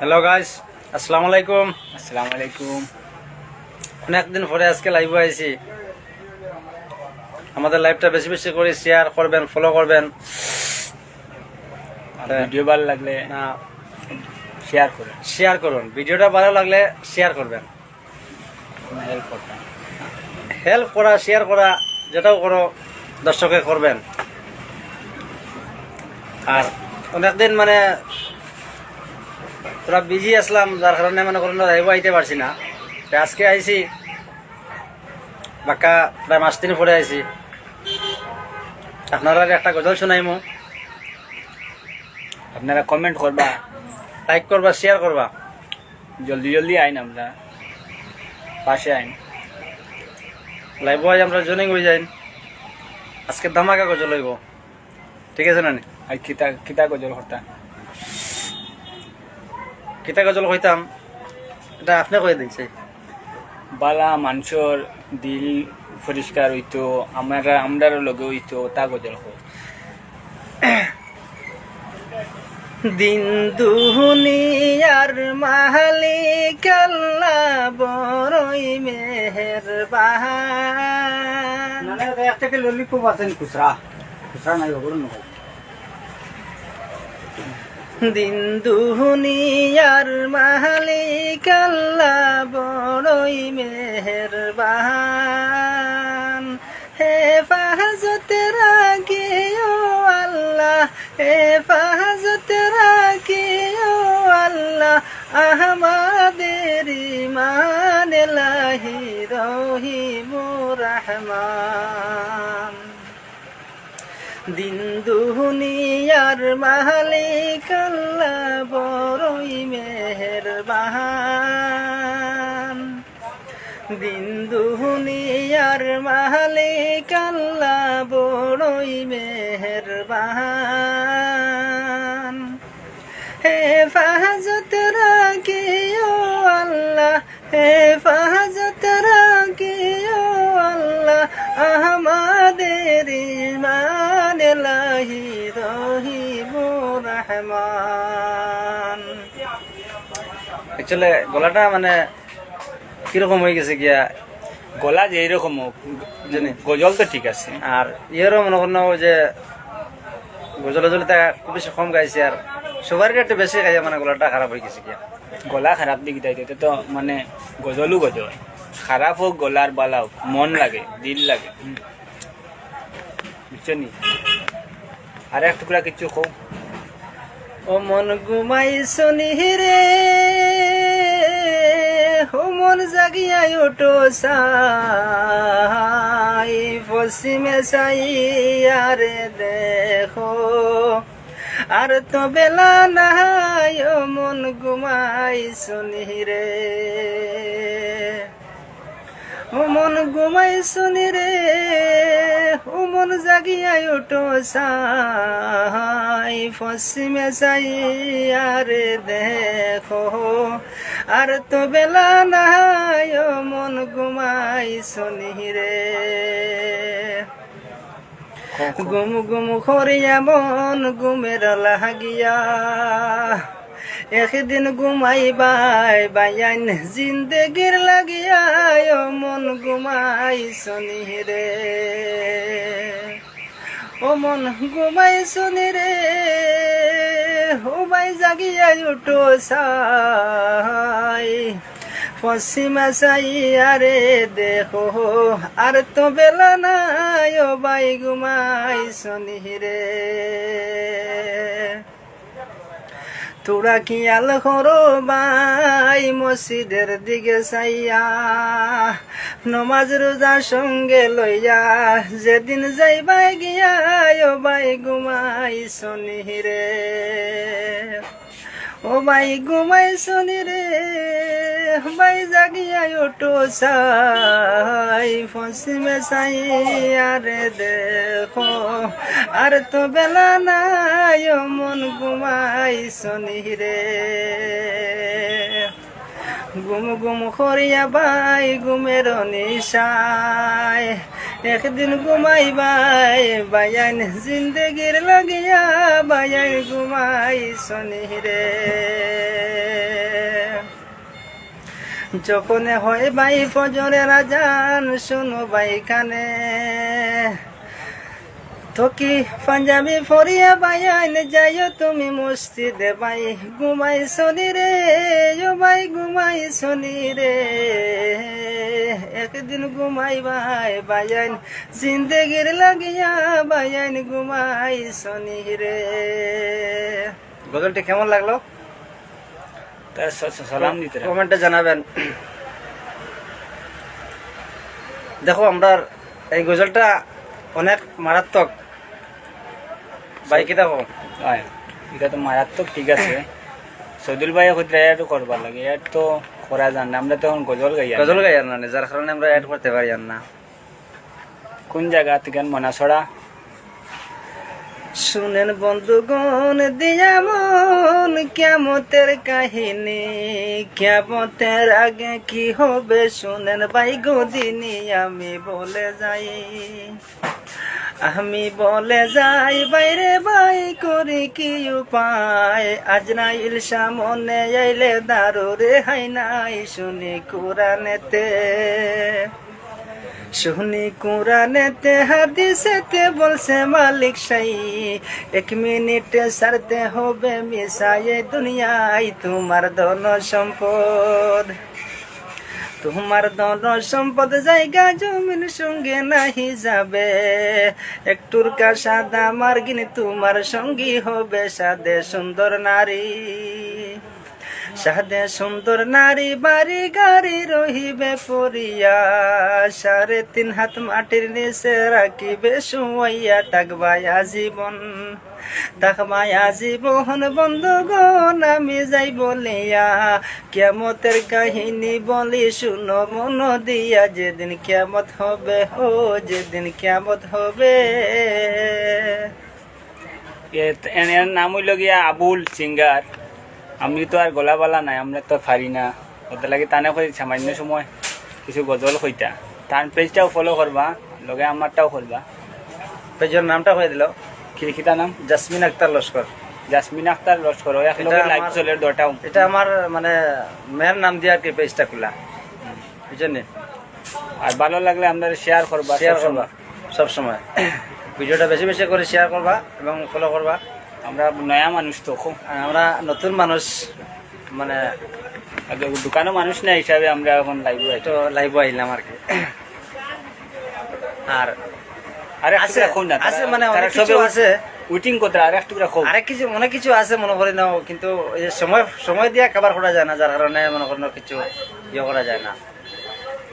Hello guys আসসালামু আলাইকুম আসসালামু আলাইকুম অনেকদিন পরে আজকে লাইভ আইছি। আমাদের লাইভটা বেশি বেশি করে শেয়ার করবেন ফলো করবেন। আর। ভিডিও ভালো লাগলে না। শেয়ার করুন। শেয়ার করুন। ভিডিওটা ভালো লাগলে শেয়ার করবেন। হেল্প করতাম হেল্প করা শেয়ার করা যেটাও করো দর্শকে করবেন। আর অনেকদিন মানে তোরা বিজি আসলাম, যার কারণে মানে কোনো লাইভ আইতে পারছি না। আজকে আইছি, বাক্কা প্রায় মাস দিন পরে আইছি। আপনারা একটা গজল শোনাইমু। আপনারা কমেন্ট করবা লাইক করবা শেয়ার করবা। জলদি জলদি আইন আমরা, পাশে আইন। লাইভ আজ আমরা জয়েনিং হয়ে যাই আজকে ধামাকা গজল হইব। ঠিক আছে না কিতা কিতা গজল করতাম কিতা গজল হইতাম এটা আপনি কয়ে দিয়েছে বালা মানুষের দিল পরিষ্কার হইতো আমরা আমরার লগে হইতো তা গজল হোক দিন দুনিয়ার মালিক আল্লাহ বড়ই মেহেরবান। একটা ললিপপ আছেন খুচরা। খুচরা নাই ওগুলো নহয় দিন দুনিয়ার মালিক আল্লাহ বড়ই মেহেরবান। হেফাজত রাখিও আল্লাহ হে হেফাজত রাখিও আল্লাহ, আহমাদের ইমান লাহি রহিম রহমান। দিন দুনিয়ার মালিক আল্লাহ বড়ই মেহেরবান। দিন দুনিয়ার মালিক আল্লাহ বড়ই মেহেরবান। হেফাজত রাখিও ইমান লাহি রহিম রহমান অ্যাকচুয়ালি গলাটা মানে কীরকম হয়ে গেছে গিয়া? গলা যে এইরকম হোক জানি। গজল তো ঠিক আছে। আর ইয়েরও মনে করেন যে গজল গজল তা খুব বেশি কম গাইছে আর সবার একটু বেশি গাইছে মানে গলাটা খারাপ হয়ে গেছে গিয়া। গলা খারাপ দিকে এটা তো মানে গজলও গজল। খারাপ হোক গলার বালা হোক মন লাগে দিল লাগে। বুঝছ নি আর এক টুকরা কিছু হোক ও মন ঘুমাই রে, ও মন জাগিয়াই ওটো সাই পশ্চিমে সাই আরে দেখো। আর তো বেলা নাই, ও মন ঘুমাই রে। মন ঘুমাই শুনি রে ও মন জাগিয়াই ওটো সাই পশ্চিমে যাই আরে দেখো। আর তো বেলা নাই ও মন ঘুমাই শুনি রে। গুম গুম করিয়া মন গুমের লাগিয়া। একদিন ঘুমাই বাই বায়ান জিন্দগির লাগিয়া ও মন ঘুমাই শনি রে ও মন ঘুমাই শনি রে ও বাই জাগিয়া উঠো সাই। পশ্চিমা সাই আরে দেখো, আর তো বেলা নাই, ও বাই ঘুমাই শনি রে তোরা কি আল বাই মসজিদের দিকে চাইয়া নমাজ রোজা সঙ্গে লইয়া যেদিন যাইবাই গিয়া, ও বাই গুমাই শনি রে। ও বাই গুমাই শনি রে। বাই জাগিয়া ওটো সাই পশ্চিমে সাই আরে দেখো। আর তো বেলা নাই মন ঘুমাই শনি রে। গুম গুম করিয়া বাই গুমের নিশায়। একদিন ঘুমাই বাই বায়ান জিন্দগির লাগিয়া বায়ান ঘুমাই শনি রে। যখন হয় বাই ফজরে রাজান শুনো বাই কানে। থকি পাঞ্জাবি ফরিয়া বাইন যাইও তুমি মসজিদে বাই ঘুমাই শনি রে, ও বাই ঘুমাই শনি রে। একদিন ঘুমাই বাই বায়ান জিন্দেগির লাগিয়া বায়ান ঘুমাই শনি রে। গজলটি কেমন লাগল? সালাম দিতে কমেন্টে জানাবেন। দেখো আমরা এই গজলটা অনেক মারাত্মক। বাইকে দেখো? এটা তো মারাত্মক ঠিক আছে। সদুল ভাই হইতে এয়ারও করবার লাগে। এয়ার তো করা যান না। আমরা তো এখন গজল গাই গজল গাই না যার কারণে আমরা অ্যাড করতে পারি না। কোন জায়গা থেকে? মনাছড়া শুনেন বন্ধুগণ, দিয়া মন কেমতের কাহিনী। কেমতের আগে কি হবে শুনেন ভাই গদিনী আমি বলে যাই। আমি বলে যাই, বাইরে বাই করি কি উপায়? আজরাইল সামনে আইলে দারু রে হাই নাই, শুনি কোরআনেতে শুনি কোরআনেতে, হাদিসেতে বলছে মালিক সাই। এক মিনিটে সারতে হবে মিশাইয়ে দুনিয়ায় তোমার ধন সম্পদ। তোমার ধন সম্পদ জায়গা জমিন সঙ্গে নাহি যাবে। একটুর কা সাদা মার্গিন তোমার সঙ্গী হবে সাদে সুন্দর নারী। সাদে সুন্দর নারী বাড়ি গাড়ি রহিবে পরিয়া সাড়ে তিন হাত মাটির নিচে রাখিবে শুয়াইয়া টাকবায়া জীবন। তাকবায়া জীবন বন্ধুগণ আমি যাই বলিয়া। কেমতের কাহিনী বলি শুনো, মন দিয়া যেদিন কেমত হবে ও যেদিন কেমত হবে। এর নাম হইল গিয়া আবুল সিঙ্গার। আমি তো আর গলাবালা নাই আমরা তো পারি না। ওদের লাগে টানে কই সামান্য সময়। কিছু গজল কইতা। তার পেজটাও ফলো করবা লগে আমারটাও করবা পেজের নামটা হয়ে দিল। কি খিতা নাম? জাসমিন আক্তার লস্কর জাসমিন আক্তার লস্কর লগে এটা লাইভ চলে দটাও এটা আমার মানে মেয়ের নাম দিয়ে আর কি পেজটা খোলা। বুঝছেন আর ভালো লাগলে আমরা শেয়ার করবা শেয়ার সবসময়। করবা সব সময়। ভিডিওটা বেশি বেশি করে শেয়ার করবা এবং ফলো করবা আমরা নয়া মানুষ তো খুব আমরা নতুন মানুষ মানে আগে দোকানও মানুষ না হিসাবে আমরা এখন লাইভ একটু লাইভ আইলাম আর কি। আর আরে আছে, এখন না আছে মানে অনেক কিছু আছে। উইটিং করতে আর একটু করে খুব। আরেক কিছু অনেক কিছু আছে মনে করি না কিন্তু সময় সময় দিয়ে খাবার করা যায় না যার কারণে মনে করি না কিছু ইয়ে করা যায় না।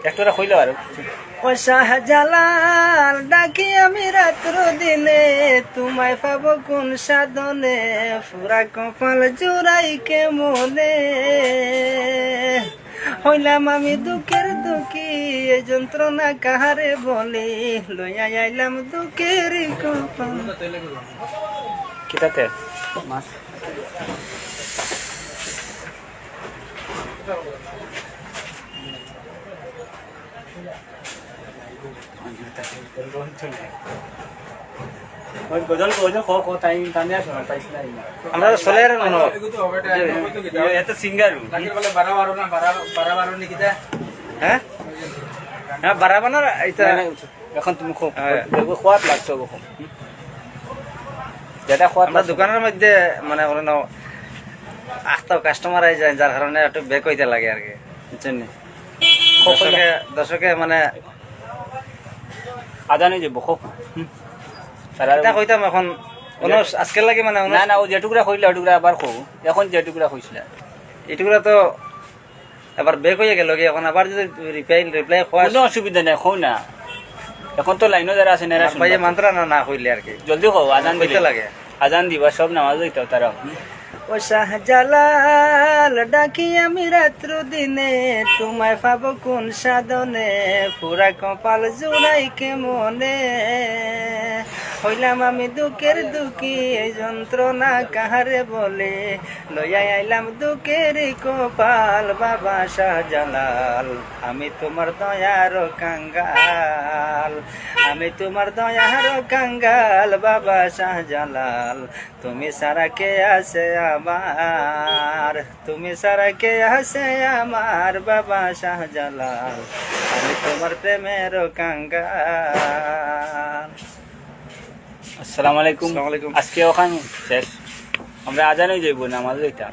একটু করে আর ও শাহজালাল ডাকি আমি রাত্র দিনে তোমায় পাব কোন সাধনে? পুরা কপাল জোড়াই কে মনে হইলাম আমি দুঃখের দুঃখী এই যন্ত্রণা কাহারে বলি? লইয়া আইলাম দুঃখের কপাল। কিতাতে? গজল গজল খ খ তাই তানে শোনা পাইছ না আমরা সোলের মনে এত সিঙ্গার হ্যাঁ হ্যাঁ বারাবানার এটা এখন তুমি হ্যাঁ। খোয়াত লাগছো খুব যেটা খোয়াত আমরা দোকানের মধ্যে মানে আস্তা কাস্টমার আই যায় যার কারণে একটু বেক হইতে লাগে আর কি। দর্শকে দর্শকে মানে আজানে যাব তারা এটা কইতাম এখন। কোনো আজকের লাগে মানে না না ও যেটুকুরা কইলে ওটুকুরা আবার কো এখন যেটুকুরা কইছিল। এটুকুরা তো এবার বেক হয়ে গেল এখন আবার যদি রিপ্লাই রিপ্লাই খোয়া কোনো অসুবিধা নেই খো না। এখন তো লাইনও যারা আছে না। ভাইয়ে মান্ত্রা না না কইলে আর কি। জলদি কো আজান দিতে লাগে। আজান দিবা সব নামাজ হইতো তারা ও শাহজালাল, ডাকি আমি রাত্র দিনে, তোমায় পাব কোন সাধনে? পুরা কপাল জোড়াই কে মনে হইলাম আমি দুঃখের দুঃখী, এই যন্ত্রণা কাহারে বলে? লইয়া আইলাম দুঃখের কপাল, বাবা শাহজালাল, আমি তোমার দয়ার কাঙ্গাল। আমি তোমার দয়ার কাঙ্গাল, বাবা শাহজালাল, তুমি সারা কে আছে আমার? তুমি সারা কে আছে আমার, বাবা শাহজালাল? আমি তোমার প্রেমের কাঙ্গাল। আসসালামু আলাইকুম। আজকে ওখানে শেষ। আমরা আজানই যাইব না আমাদের এটা